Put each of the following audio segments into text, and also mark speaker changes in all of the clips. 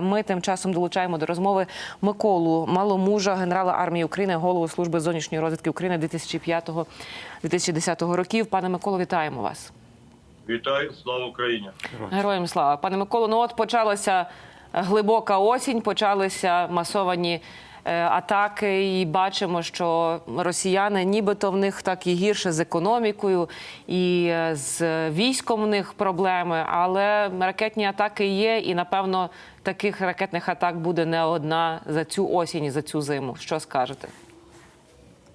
Speaker 1: Ми тим часом долучаємо до розмови Миколу Маломужа, генерала армії України, голову служби зовнішньої розвідки України 2005-2010 років. Пане Миколо, вітаємо вас.
Speaker 2: Вітаю, слава Україні!
Speaker 1: Героям слава. Пане Миколо, ну от почалася глибока осінь, почалися масовані е, атаки, і бачимо, що росіяни, нібито в них так і гірше з економікою, і е, з військом в них проблеми. Але ракетні атаки є, і напевно таких ракетних атак буде не одна за цю осінь і за цю зиму. Що скажете?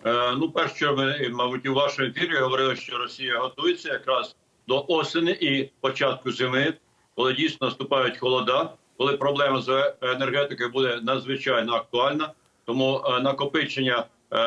Speaker 2: Е, ну, перше, ми, мабуть, у вашому ефірі говорили, що Росія готується якраз до осені і початку зими, коли дійсно наступають холода, коли проблема з енергетикою буде надзвичайно актуальна. Тому е, накопичення е,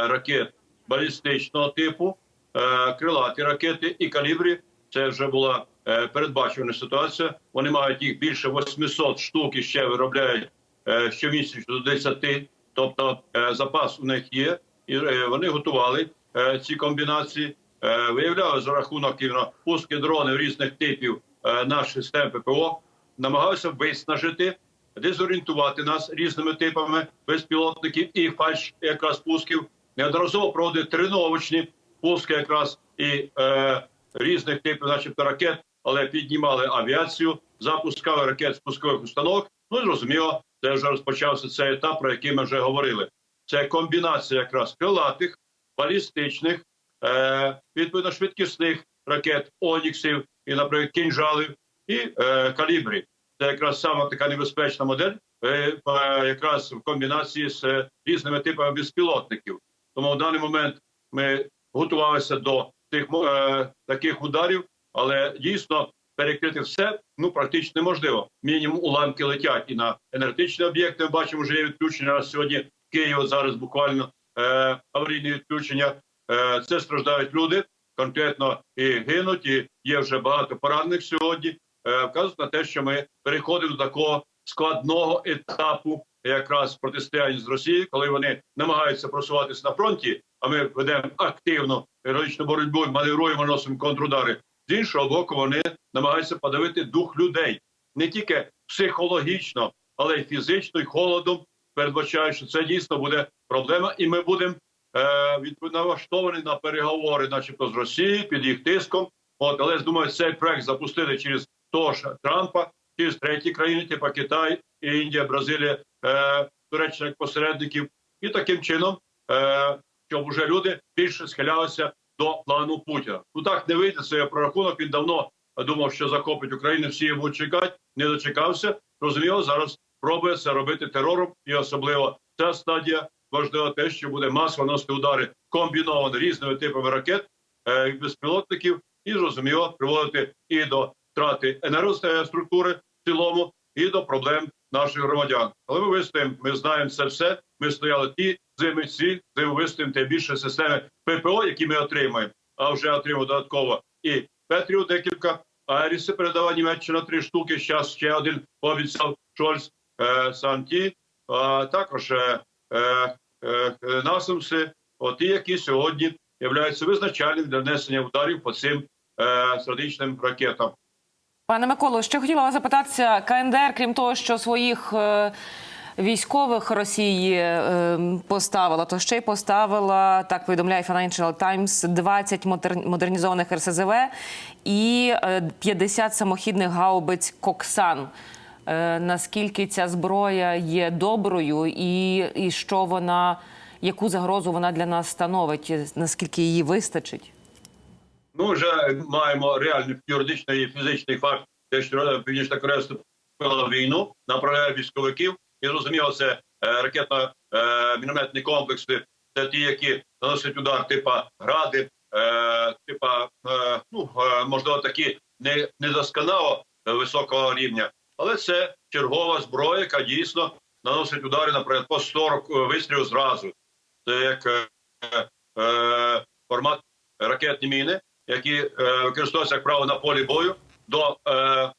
Speaker 2: ракет балістичного типу, е, крилаті ракети і калібрі це вже була е, передбачувана ситуація. Вони мають їх більше 800 штук і ще виробляють е, щомісячно до 10. Тобто е, запас у них є, і е, вони готували е, ці комбінації. Е, Виявляли за рахунок пуски дронів різних типів е, наших систем ППО, намагалися виснажити, дезорієнтувати нас різними типами безпілотників і фальш якраз пусків. Неодноразово проводили тренувачні пуски, якраз і е, різних типів, начебто ракет, але піднімали авіацію, запускали ракет з пускових установок. Ну зрозуміло, це вже розпочався цей етап, про який ми вже говорили. Це комбінація якраз крилатих, балістичних, е, відповідно швидкісних ракет, оніксів і, наприклад, кінжалів і е, калібрів. Це якраз сама така небезпечна модель, е, якраз в комбінації з е, різними типами безпілотників. Тому в даний момент ми готувалися до тих е, таких ударів, але дійсно перекрити все ну практично неможливо. Мінімум уламки летять і на енергетичні об'єкти. Ми бачимо, вже є відключення на сьогодні. Києва зараз буквально е, аварійне відключення. Е, це страждають люди конкретно і гинуть. І є вже багато поранених сьогодні. Е, вказують на те, що ми переходимо до такого складного етапу, якраз протистояння з Росією, коли вони намагаються просуватися на фронті. А ми ведемо активну героїчну боротьбу, маневруємо, носимо контрудари. З іншого боку, вони намагаються подавити дух людей не тільки психологічно, але й фізично, і холодом. Передбачаю, що це дійсно буде проблема, і ми будемо е, налаштовані на переговори, начебто з Росією під їх тиском. От, але думаю, цей проект запустити через того Трампа, через треті країни, типу Китай, Індія, Бразилія, е, Туреччина як посередників, і таким чином, е, щоб уже люди більше схилялися до плану Путіна. Ну так не вийде це прорахунок. Він давно думав, що захопить Україну. Всі будуть чекати, не дочекався. Розуміло, зараз пробує це робити терором, і особливо ця стадія важливо те, що буде масово носити удари комбіновані різними типами ракет е, безпілотників, і зрозуміло приводити і до втрати енергоструктури в цілому, і до проблем наших громадян. Але ми вистоїмо, ми знаємо це все. Ми стояли ті зими, ці зими вистоїмо, тим більше системи ППО, які ми отримаємо, а вже отримав додатково і Петрів декілька. Айріси передала Німеччина три штуки. Зараз ще один пообіцяв Шольц е, Санті, а також е, е, е, Насамси, от ті, які сьогодні являються визначальними для нанесення ударів по цим е, стратегічним ракетам.
Speaker 1: Пане Миколо, ще хотіла вас запитатися, КНДР, крім того, що своїх е, військових Росії е, поставила, то ще й поставила, так повідомляє Financial Times, 20 модер- модернізованих РСЗВ і е, 50 самохідних гаубиць Коксан. Е, Наскільки ця зброя є доброю, і, і що вона, яку загрозу вона для нас становить, наскільки її вистачить?
Speaker 2: Ну, вже маємо реальний юридичний і фізичний факт, те, що Північна Корея вступила війну, направляє військовиків, і зрозуміло, це е, ракетно-мінометні комплекси, це ті, які наносять удар, типа гради, е, типа е, ну е, можливо такі не недосконало високого рівня, але це чергова зброя, яка дійсно наносить удари, наприклад, по 40 вистрілів зразу. Це як е, е, формат ракетні міни, які е, використовуються як право на полі бою до е,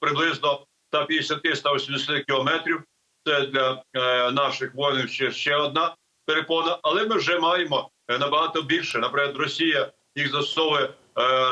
Speaker 2: приблизно 150-180 кілометрів. Це для е, наших воїнів ще, ще одна перепона, але ми вже маємо набагато більше. Наприклад, Росія їх застосовує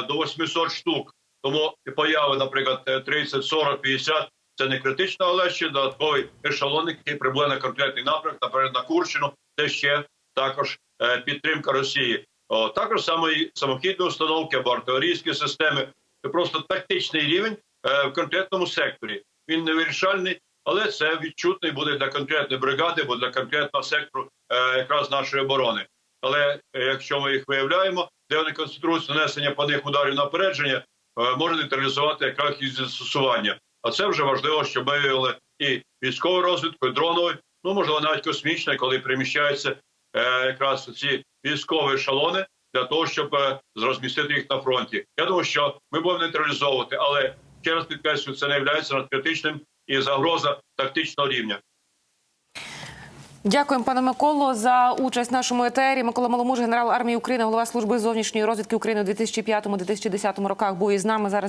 Speaker 2: до 800 штук. Тому появи, наприклад, е, 30, 40, 50 Це не критично, але ще додатковий ешелон, який прибуде на конкретний напрямок, наприклад, на Курщину. Це ще також підтримка Росії. Також саме самохідні установки або артилерійські системи. Це просто тактичний рівень е, в конкретному секторі. Він не вирішальний, але це відчутний буде для конкретної бригади, бо для конкретного сектору е, якраз нашої оборони. Але е, якщо ми їх виявляємо, де вони концентруються нанесення по них ударів на опередження, е, може нейтралізувати якраз їх застосування. А це вже важливо, щоб виявили і військову розвідку, і дронову, ну можливо, навіть космічне, коли приміщаються якраз ці військові ешелони для того, щоб е, розмістити їх на фронті. Я думаю, що ми будемо нейтралізовувати, але ще раз підкреслюю, це не є надкритичним і загроза тактичного рівня.
Speaker 1: Дякуємо, пане Миколо, за участь в нашому етері. Микола Маломуж, генерал армії України, голова служби зовнішньої розвідки України у 2005-2010 роках. Був із нами зараз.